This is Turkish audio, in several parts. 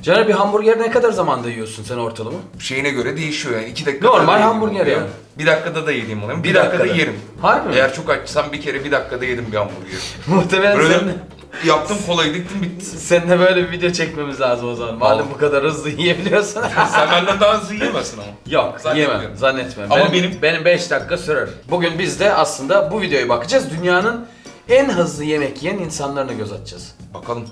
Caner bir hamburger ne kadar zamanda yiyorsun sen ortalama? Şeyine göre değişiyor yani. 2 dakika Normal hamburger yani. Bir dakikada da yediğim oluyor. Bir, Bir dakikada, dakikada. yerim. Harbi mi? Eğer çok açsam bir kere bir dakikada yedim bir hamburger. Muhtemelen Böyle seninle, yaptım kolayı diktim bitti. seninle böyle bir video çekmemiz lazım o zaman. Madem bu kadar hızlı yiyebiliyorsan. Sen benden daha hızlı yiyemezsin ama. Yok Zannetmiyorum. yemem zannetmiyorum. Ama benim, benim- benim 5 dakika sürer. Bugün biz de aslında bu videoya bakacağız. Dünyanın en hızlı yemek yiyen insanlarına göz atacağız. Bakalım.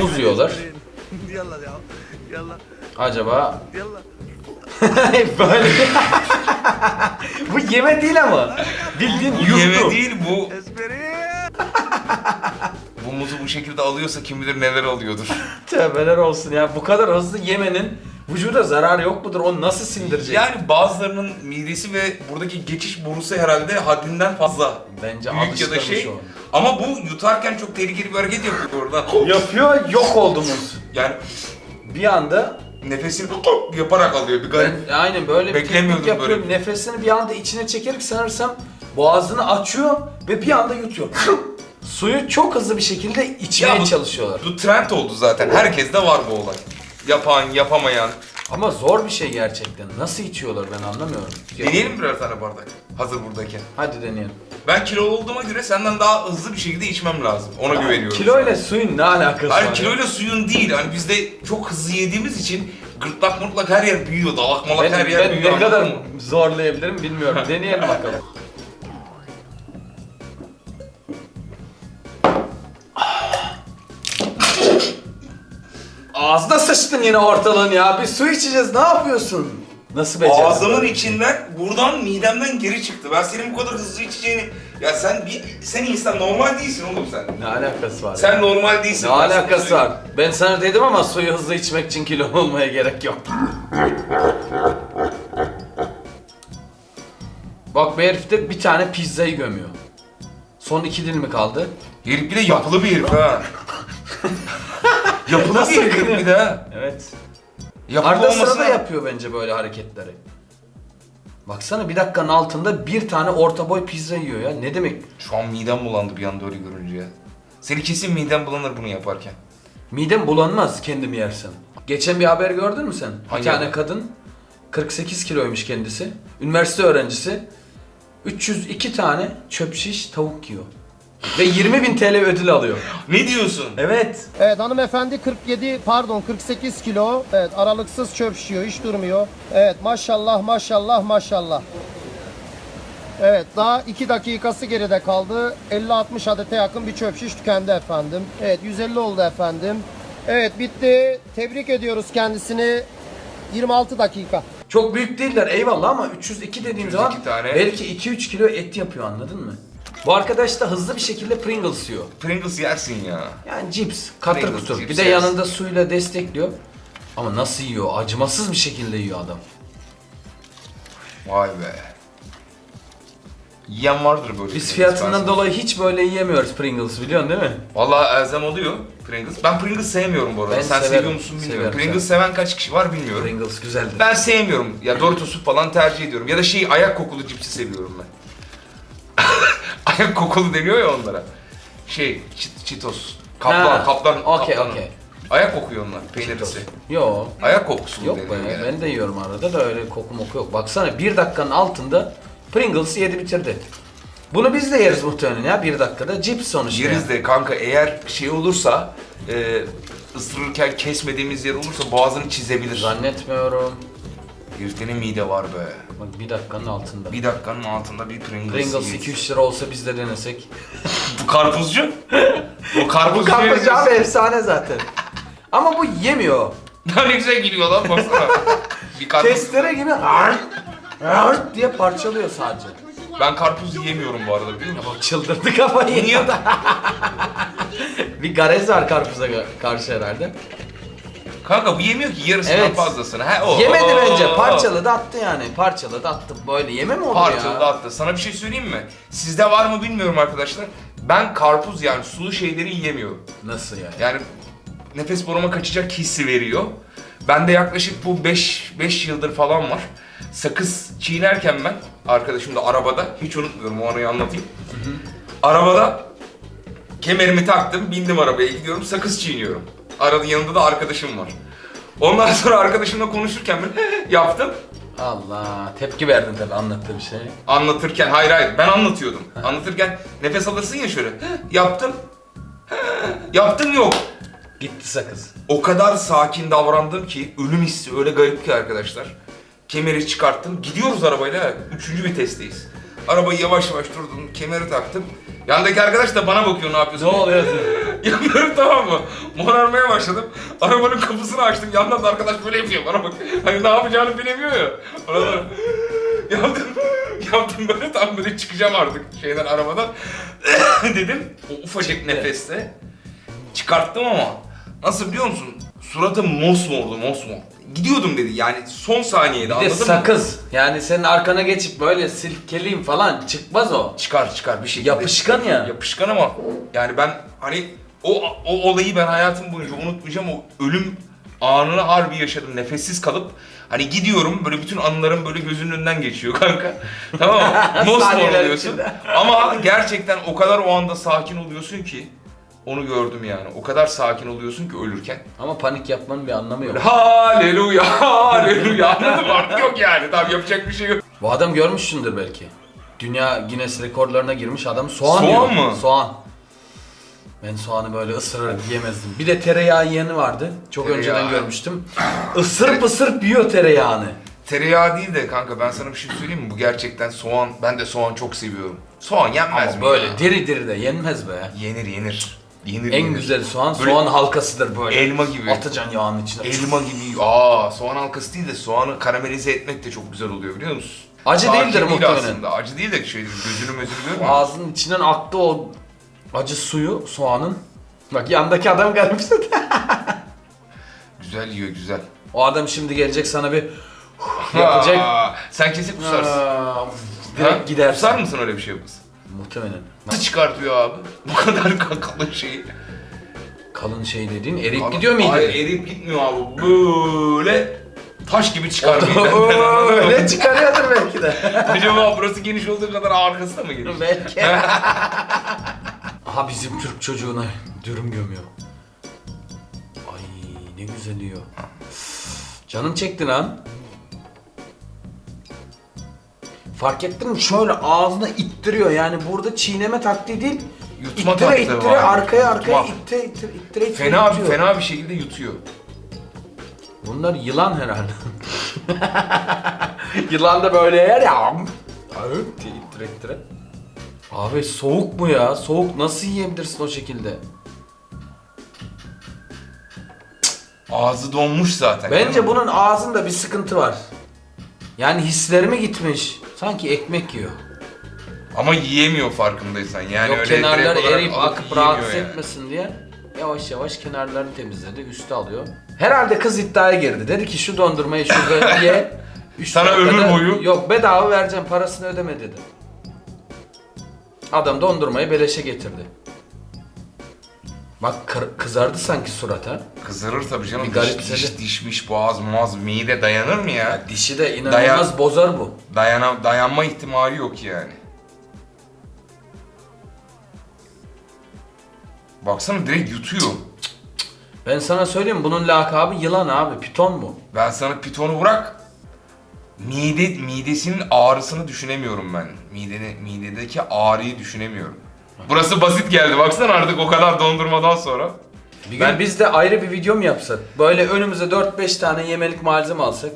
Muz yiyorlar. Yallah ya. Yallah. Acaba... Yallah. Böyle. bu yeme değil ama. Bildiğin yuttu. Yeme değil bu. Esperi. bu muzu bu şekilde alıyorsa kim bilir neler alıyordur. Tövbeler olsun ya. Bu kadar hızlı yemenin vücuda zararı yok mudur? Onu nasıl sindirecek? Yani bazılarının midesi ve buradaki geçiş borusu herhalde haddinden fazla. Bence Büyük ya da alıştırmış şey. o. Ama bu yutarken çok tehlikeli bir hareket yapıyor orada. Yapıyor yok oldu muz. Yani Bir anda nefesini yaparak alıyor bir garip. ben aynen böyle bir Beklemiyordum teknik yapıyor. böyle. Nefesini bir anda içine çekerek sanırsam boğazını açıyor ve bir anda yutuyor. Suyu çok hızlı bir şekilde içmeye Ya bu- çalışıyorlar. Bu trend oldu zaten. Herkeste var bu olay. Yapan, yapamayan. Ama zor bir şey gerçekten. Nasıl içiyorlar ben anlamıyorum. Deneyelim birer tane bardak. Hazır buradayken. Hadi deneyelim. Ben kilolu olduğuma göre senden daha hızlı bir şekilde içmem lazım. Ona güveniyorum. Kilo ile suyun ne alakası Hayır var? kiloyla suyun değil. Hani biz de çok hızlı yediğimiz için gırtlak mırtlak her yer büyüyor. Dalak malak Ben, her yer ben büyüyor. ne kadar mı? zorlayabilirim bilmiyorum. Deneyelim bakalım. Sıçtın yine ortalığın ya. Bir su içeceğiz. Ne yapıyorsun? Nasıl becerdin? Ağzımın içinden buradan midemden geri çıktı. Ben senin bu kadar hızlı içeceğini... Ya sen bir, sen insan normal değilsin oğlum sen. Ne alakası var? Sen normal değilsin. ne Ben sana alakası söyleyeyim. var? Ben sana dedim ama suyu hızlı içmek için kilo olmaya gerek yok. Bak bu herif de bir tane pizzayı gömüyor. Son iki dilim mi kaldı? Herif bir de yapılı bir herif ha. yapılı Nasıl bir kırıyor? bir de ha. Evet. Yapılı Arda olmasına- sırada yapıyor bence böyle hareketleri. Baksana bir dakikanın altında bir tane orta boy pizza yiyor ya. Ne demek? Şu an midem bulandı bir anda öyle görünce ya. Seni kesin miden bulanır bunu yaparken. Midem bulanmaz kendimi yersen. Geçen bir haber gördün mü sen? Bir Hangi tane haber? kadın 48 kiloymuş kendisi. Üniversite öğrencisi. 302 tane çöp şiş tavuk yiyor. Ve 20 bin TL ödül alıyor. Ne diyorsun? Evet. Evet hanımefendi 47 pardon 48 kilo. Evet aralıksız çöp şişiyor hiç durmuyor. Evet maşallah maşallah maşallah. Evet daha 2 dakikası geride kaldı. 50-60 adete yakın bir çöp şiş tükendi efendim. Evet 150 oldu efendim. Evet bitti. Tebrik ediyoruz kendisini. 26 dakika. Çok büyük değiller eyvallah ama 302 dediğim 302 zaman tane. belki 2-3 kilo et yapıyor anladın mı? Bu arkadaş da hızlı bir şekilde Pringles yiyor. Pringles yersin ya. Yani cips, katır Pringles, kutur. cips Bir de yersin. yanında suyla destekliyor. Ama nasıl yiyor? Acımasız bir şekilde yiyor adam. Vay be. Yiyen vardır böyle. Biz Pringles, fiyatından dolayı hiç böyle yiyemiyoruz Pringles biliyorsun değil mi? Vallahi elzem oluyor Pringles. Ben Pringles sevmiyorum bu arada. Ben Sen severim, seviyor musun bilmiyorum. severim, Pringles seven kaç kişi var bilmiyorum. Pringles güzeldir. Ben sevmiyorum. Ya Doritos'u falan tercih ediyorum. Ya da şey ayak kokulu cipsi seviyorum ben. Ayak kokulu deniyor ya onlara. Şey, Cheet- Cheetos. Kaplan, Ha, kaplan, okey, kaplanın. okey. Ayak kokuyor onlar, peynirlisi. Yo. Ayak kokusu Yok deniyor be, yani. ben de yiyorum arada da öyle koku moku yok. Baksana bir dakikanın altında Pringles yedi bitirdi. Bunu biz de yeriz muhtemelen ya bir dakikada. Cips sonuçta. Yeriz de kanka eğer şey olursa, e, ısırırken kesmediğimiz yer olursa boğazını çizebilir. Zannetmiyorum. Heriflerin mide var be. Bak bir dakikanın altında. Bir dakikanın altında bir Pringles. Pringles yiyiz. 2-3 lira olsa biz de denesek. Bu karpuzcu. o karpuzcu. Bu karpuzcu abi efsane zaten. Ama bu yemiyor. ne güzel geliyor lan baksana. bir karpuz. Testere gibi hart, hart diye parçalıyor sadece. Ben karpuz yiyemiyorum bu arada biliyor musun? Bak çıldırdı kafayı. Niye? bir garez var karpuza karşı herhalde. Kanka bu yemiyor ki yarısından Evet. fazlasını. He, o, Yemedi o, bence. Parçaladı attı yani. Parçaladı attı. Böyle yeme mi olur Parçaladı ya? attı. Sana bir şey söyleyeyim mi? Sizde var mı bilmiyorum arkadaşlar. Ben karpuz yani sulu şeyleri yiyemiyorum. Nasıl yani? Yani nefes boruma kaçacak hissi veriyor. Ben de yaklaşık bu 5 5 yıldır falan var. Sakız çiğnerken ben arkadaşım da arabada hiç unutmuyorum o anıyı anlatayım. Arabada kemerimi taktım, bindim arabaya gidiyorum, sakız çiğniyorum. Arada yanında da arkadaşım var. Ondan sonra arkadaşımla konuşurken ben yaptım. Allah tepki verdin tabii anlattığı bir şey. Anlatırken, hayır hayır ben anlatıyordum. Anlatırken nefes alırsın ya şöyle. Yaptım. Yaptım yok. Gitti sakız. O kadar sakin davrandım ki ölüm hissi öyle garip ki arkadaşlar. Kemeri çıkarttım. Gidiyoruz arabayla. Üçüncü vitesteyiz. Arabayı yavaş yavaş durdum. Kemeri taktım. Yandaki arkadaş da bana bakıyor ne yapıyorsun? Ne oluyor? Yapıyorum tamam mı? Morarmaya başladım. Arabanın kapısını açtım. Yandan da arkadaş böyle yapıyor bana bak. Hani ne yapacağını bilemiyor ya. Aradan yaptım. Yaptım böyle tam böyle çıkacağım artık şeyden arabadan. dedim. O ufacık nefeste. Çıkarttım ama. Nasıl biliyor musun? Suratım mosmordu mosmor. Gidiyordum dedi yani son saniyede Bir de anladın mı? sakız. Yani senin arkana geçip böyle silkeleyim falan çıkmaz o. Çıkar çıkar bir şekilde. Yapışkan ya. Yapışkan ama yani ben hani o, o olayı ben hayatım boyunca unutmayacağım. O ölüm anını harbi yaşadım. Nefessiz kalıp hani gidiyorum böyle bütün anılarım böyle gözünün önünden geçiyor kanka. tamam mı? Mosmor Saniyeler oluyorsun. içinde. ama gerçekten o kadar o anda sakin oluyorsun ki onu gördüm yani. O kadar sakin oluyorsun ki ölürken. Ama panik yapmanın bir anlamı yok. Haleluya, haleluya. Anladın mı? Artık yok yani. Tamam yapacak bir şey yok. Bu adam görmüşsündür belki. Dünya Guinness rekorlarına girmiş adam soğan Soğan yiyor. mı? Soğan. Ben soğanı böyle ısırarak yiyemezdim. Bir de tereyağı yiyeni vardı. Çok Tereyağı. önceden görmüştüm. Isırıp ısırıp yiyor tereyağını. Tereyağı değil de kanka ben sana bir şey söyleyeyim mi? Bu gerçekten soğan, ben de soğan çok seviyorum. Soğan yenmez Ama mi böyle ya? diri diri de yenmez be. Yenir yenir. Yenir En yenir. güzel soğan Böyle soğan halkasıdır böyle. elma gibi. Atacaksın yağın içine. Elma gibi. Aa soğan halkası değil de soğanı karamelize etmek de çok güzel oluyor biliyor musun? Acı değildir değil muhtemelen. aslında. Acı değil de şeydir. Gözünü mözünü görmüyor musun? Ağzının içinden aktı o acı suyu soğanın. Bak yandaki adam garipsedi. Güzel yiyor güzel. O adam şimdi gelecek sana bir yapacak. Aa, sen kesip kusarsın. Aa, direkt Ha? gidersin. Kusar mısın öyle bir şey yapmasın? Muhtemelen. Nasıl çıkartıyor abi? Bu kadar kalın şeyi. Kalın şey dediğin eriyip gidiyor muydu? Hayır eriyip gitmiyor abi. Böyle taş gibi çıkarmıyor. Oo, Öyle çıkarıyordur belki de. Acaba burası geniş olduğu kadar arkası da mı geniş? belki. Aha bizim Türk çocuğuna dürüm gömüyor. Ay ne güzel yiyor. Canın çekti lan. Fark ettin mi? Şöyle ağzına ittiriyor yani burada çiğneme taktiği değil. Yutma ittire taktiği ittire var. arkaya arkaya Yutma. ittire ittire ittire ittire Fena yutuyor. fena bir şekilde yutuyor. Bunlar yılan herhalde. yılan da böyle yer ya. Diye ittire ittire. Abi soğuk mu ya? Soğuk nasıl yiyebilirsin o şekilde? Ağzı donmuş zaten. Bence bunun ağzında bir sıkıntı var. Yani hislerime gitmiş. Sanki ekmek yiyor. Ama yiyemiyor farkındaysan. Yani Yok öyle direkt olarak eriyip alıp akıp yiyemiyor rahatsız yani. etmesin diye yavaş yavaş kenarlarını temizledi, üstü alıyor. Herhalde kız iddiaya girdi. Dedi ki şu dondurmayı şurada ye. üç Sana dakikada- ömür boyu- Yok bedava vereceğim parasını ödeme dedi. Adam dondurmayı beleşe getirdi. Bak kır- kızardı sanki surata. Kızarır tabii canım. Bir Diş, garipsedi. diş, dişmiş, boğaz, muaz, mide dayanır mı ya? Ya dişi de inanılmaz bozar bu. Dayana, dayanma ihtimali yok yani. Baksana direkt yutuyor. Ben sana söyleyeyim bunun lakabı yılan abi, piton bu. Ben sana pitonu bırak. Mide, midesinin ağrısını düşünemiyorum ben. Mideni, midedeki ağrıyı düşünemiyorum. Burası basit geldi baksana artık o kadar dondurmadan sonra. Bir gün Ben- biz de ayrı bir video mu yapsak? Böyle önümüze 4-5 tane yemelik malzeme alsak.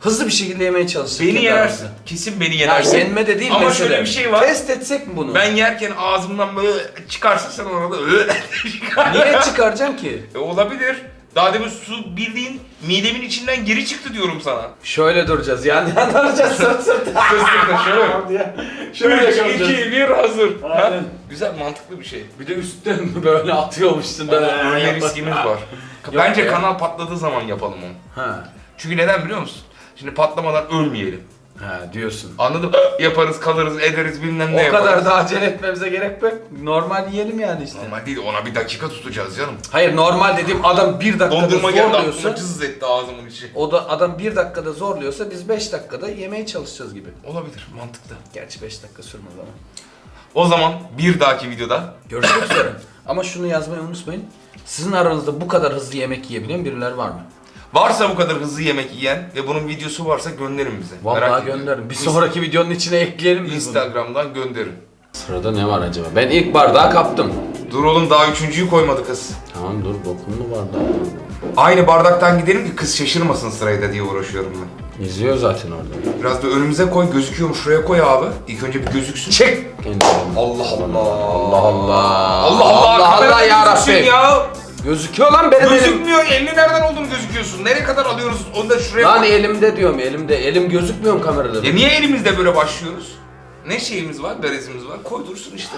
Hızlı bir şekilde yemeye çalışsak. Beni yenersin. Kesin beni Ya yenersin. yenme de değil Ama mesele. şöyle bir şey var. Test etsek mi bunu? Ben yerken ağzımdan böyle çıkarsın sen orada Niye çıkaracaksın ki? E, olabilir. Daha demin su bildiğin midemin içinden geri çıktı diyorum sana. Şöyle duracağız yani. Yan duracağız sırt sırta. Kıstırda şöyle. diye. 3, Şöyle 2, kalacağız. 1 hazır. Ha? Aynen. Güzel mantıklı bir şey. Bir de üstten böyle atıyormuşsun. Ben Öyle riskimiz var. Bence ya. kanal patladığı zaman yapalım onu. Ha. Çünkü neden biliyor musun? Şimdi patlamadan ölmeyelim. Ha diyorsun. Anladın mı? Yaparız, kalırız, ederiz bilmem ne O yaparız. kadar da acele etmemize gerek yok. Normal yiyelim yani işte. Normal değil, ona bir dakika tutacağız canım. Hayır normal dediğim adam bir dakikada Dondurma geldi zorluyorsa. aklıma cız etti ağzımın içi. O da adam bir dakikada zorluyorsa biz 5 dakikada yemeye çalışacağız gibi. Olabilir, mantıklı. Gerçi 5 dakika sürmez ama. O zaman bir dahaki videoda Görüşmek üzere. Ama şunu yazmayı unutmayın. Sizin aranızda bu kadar hızlı yemek yiyebilen birileri var mı? Varsa bu kadar hızlı yemek yiyen ve bunun videosu varsa gönderin bize. Vallahi ediyorum. gönderin. Bir sonraki videonun içine ekleyelim biz bunu. Instagram'dan gönderin. Sırada ne var acaba? Ben ilk bardağı kaptım. Dur oğlum daha üçüncüyü koymadı kız. Tamam dur dokundu bardağı. Aynı bardaktan gidelim ki kız şaşırmasın sırayla diye uğraşıyorum ben. İzliyor zaten orada. Biraz da önümüze koy gözüküyor mu? Şuraya koy abi. İlk önce bir gözüksün. Çek! Kendi Allah Allah. Allah Allah. Allah Allah. Allah Allah kamerada ya gözüksün Rabbi. Ya. Gözüküyor lan benim elim. Gözükmüyor. Elini nereden olduğunu gözüküyorsun. Nereye kadar alıyoruz? Onu da şuraya Lan koy. elimde diyorum elimde. Elim gözükmüyor mu kamerada? E niye elimizde böyle başlıyoruz? Ne şeyimiz var? Berezimiz var. Koy dursun işte.